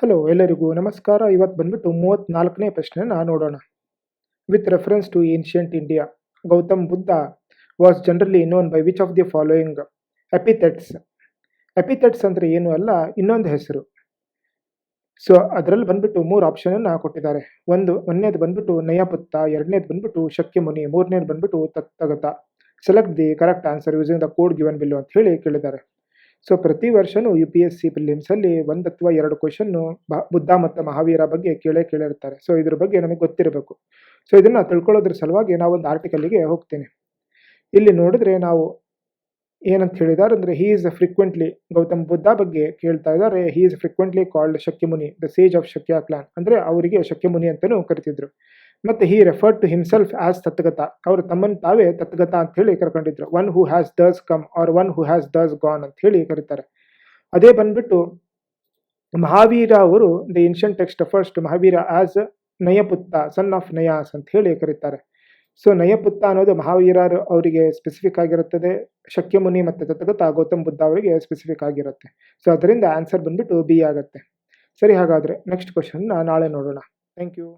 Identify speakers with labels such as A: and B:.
A: Hello ಎಲ್ಲರಿಗೂ ನಮಸ್ಕಾರ. ಇವತ್ತು ಬಂದ್ಬಿಟ್ಟು ಮೂವತ್ತ್ನಾಲ್ಕನೇ ಪ್ರಶ್ನೆನ ನೋಡೋಣ. With reference to ancient India Gautam Buddha was generally known by which of the following epithets epithets ಅಂದರೆ ಏನು ಅಲ್ಲ, ಇನ್ನೊಂದು ಹೆಸರು. ಸೊ ಅದರಲ್ಲಿ ಬಂದ್ಬಿಟ್ಟು ಮೂರು ಆಪ್ಷನನ್ನು ಕೊಟ್ಟಿದ್ದಾರೆ. ಒಂದು, ಒಂದನೇದು ಬಂದ್ಬಿಟ್ಟು ನಯಪುತ್ತ, ಎರಡನೇದು ಬಂದ್ಬಿಟ್ಟು ಶಕ್ಯಮುನಿ ಮೂರನೇದು ಬಂದ್ಬಿಟ್ಟು Tathagata. Select the correct answer using the code given below ಅಂತ ಹೇಳಿ ಕೇಳಿದ್ದಾರೆ. ಸೊ ಪ್ರತಿ ವರ್ಷನೂ ಯು ಪಿ ಎಸ್ ಸಿ ಪ್ರಿಲಿಮ್ಸಲ್ಲಿ ಒಂದು ಅಥವಾ ಎರಡು ಕ್ವಶನ್ನು ಬುದ್ಧ ಮತ್ತು ಮಹಾವೀರ ಬಗ್ಗೆ ಕೇಳೇ ಕೇಳಿರ್ತಾರೆ. ಸೊ ಇದ್ರ ಬಗ್ಗೆ ನಮಗೆ ಗೊತ್ತಿರಬೇಕು. ಸೊ ಇದನ್ನು ತಿಳ್ಕೊಳ್ಳೋದ್ರ ಸಲುವಾಗಿ ನಾವೊಂದು ಆರ್ಟಿಕಲಿಗೆ ಹೋಗ್ತೇನೆ. ಇಲ್ಲಿ ನೋಡಿದ್ರೆ ನಾವು ಏನಂತ ಹೇಳಿದ್ದಾರೆ ಅಂದರೆ he is frequently Gautam Buddha ಬಗ್ಗೆ ಕೇಳ್ತಾ ಇದ್ದಾರೆ he is frequently called Shakyamuni the sage of Shakya clan ಅಂದರೆ ಅವರಿಗೆ ಶಕ್ಯಮುನಿ ಅಂತಲೂ ಕರಿತಿದ್ರು. ಮತ್ತು he referred to himself as Tathagata ಅವರು ತಮ್ಮನ್ನು ತಾವೇ ತತ್ಗತ ಅಂತ ಹೇಳಿ ಕರ್ಕೊಂಡಿದ್ರು. One who has thus come or one who has thus gone ಅಂತ ಹೇಳಿ ಕರೀತಾರೆ. ಅದೇ ಬಂದ್ಬಿಟ್ಟು ಮಹಾವೀರ ಅವರು the ancient text first Mahavira as Nayaputta son of Nayas ಅಂತ ಹೇಳಿ ಕರೀತಾರೆ. ಸೊ ನಯಪುತ್ತ ಅನ್ನೋದು ಮಹಾವೀರರು ಅವರಿಗೆ ಸ್ಪೆಸಿಫಿಕ್ ಆಗಿರುತ್ತದೆ. ಶಕ್ಯಮುನಿ ಮತ್ತು ತತ್ಗತ ಗೌತಮ್ ಬುದ್ಧ ಅವರಿಗೆ ಸ್ಪೆಸಿಫಿಕ್ ಆಗಿರುತ್ತೆ. ಸೊ ಅದರಿಂದ ಆನ್ಸರ್ ಬಂದ್ಬಿಟ್ಟು ಬಿ ಆಗುತ್ತೆ. ಸರಿ ಹಾಗಾದರೆ ನೆಕ್ಸ್ಟ್ ಕ್ವಶನ್ನ ನಾಳೆ ನೋಡೋಣ. Thank you